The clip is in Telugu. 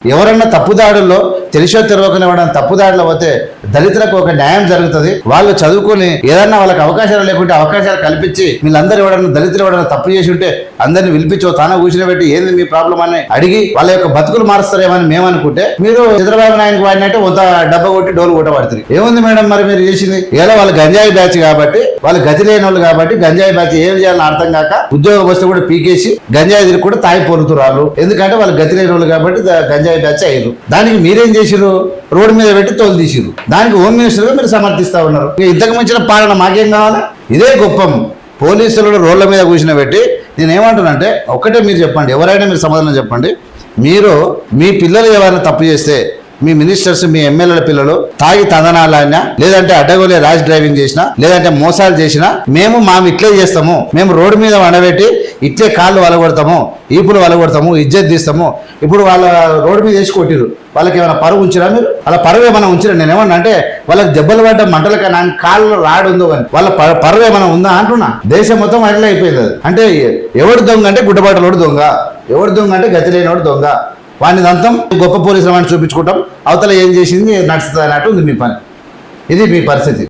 ఎవరన్నా తప్పుదాడుల్లో తెలిసో తెరవకనే ఇవ్వడం తప్పుదారిలో పోతే దళితులకు ఒక న్యాయం జరుగుతుంది. వాళ్ళు చదువుకొని ఏదన్నా వాళ్ళకి అవకాశాలు లేకుంటే అవకాశాలు కల్పించి వీళ్ళందరూ ఎవడన్నా దళితులు ఎవడన్నా తప్పు చేసి ఉంటే అందరిని పిలిపించో తాను కూర్చుని ఏంది మీ ప్రాబ్లం అని అడిగి వాళ్ళ యొక్క బతుకులు మారుస్తారేమని మేము అనుకుంటే మీరు చంద్రబాబు నాయుడు వాడినట్టే కొంత డబ్బా కొట్టి డోలు కొట్టబడుతుంది. ఏముంది మేడం మరి మీరు చేసింది? ఏదో వాళ్ళు గంజాయి బ్యాచ్ కాబట్టి వాళ్ళు గతి లేని వాళ్ళు కాబట్టి గంజాయి బ్యాచ్ ఏం చేయాలని అర్థం కాక ఉద్యోగం వస్తే కూడా పీకేసి గంజాయి తిరిగి కూడా తాయి పొరుతురాలు ఎందుకంటే వాళ్ళు గతి లేని వాళ్ళు కాబట్టి గంజాయి బ్యాచ్ అయ్యారు. దానికి మీరేం చేసిరు రోడ్డు మీద పెట్టి తోలు తీసిరు దానికి హోమ్ మినిస్టర్గా మీరు సమర్థిస్తా ఉన్నారు. ఇంతకు మించిన పాలన మాకేం కావాలి? ఇదే గొప్పం. పోలీసులు రోడ్ల మీద కూర్చుని పెట్టి నేను ఏమంటున్నానంటే ఒక్కటే మీరు చెప్పండి ఎవరైనా మీరు సమాధానం చెప్పండి. మీరు మీ పిల్లలు ఎవరైనా తప్పు చేస్తే మీ మినిస్టర్స్ మీ ఎమ్మెల్యేల పిల్లలు తాగి తదనాలైనా లేదంటే అడ్డగోలే రాజ్ డ్రైవింగ్ చేసినా లేదంటే మోసాలు చేసినా మేము మాము ఇట్లే చేస్తాము. మేము రోడ్డు మీద వండబెట్టి ఇట్లే కాళ్ళు వలగొడతాము ఈపులు వలగొడతాము ఇజ్జత్ తీస్తాము. ఇప్పుడు వాళ్ళ రోడ్డు మీద వేసి కొట్టిరు వాళ్ళకి ఏమైనా పరువు ఉంచిరా మీరు? అలా పరువు ఏమైనా ఉంచిరా? నేను ఏమన్నా అంటే వాళ్ళకి దెబ్బలు పడ్డ మంటలకి నా కాళ్ళు రాడుందో అని వాళ్ళ ప- పరువు ఏమైనా ఉందా అంటున్నా. దేశం మొత్తం అట్లా అయిపోయింది అంటే ఎవడు దొంగ అంటే గుడ్డబాటలోడు దొంగ. ఎవడు దొంగ అంటే గతి లేనివాడు దొంగ. వాడిని దంతం గొప్ప పోలీసులు వాడిని చూపించుకుంటాం. అవతల ఏం చేసింది? నడుస్తుంది అన్నట్టు ఉంది మీ పని. ఇది మీ పరిస్థితి.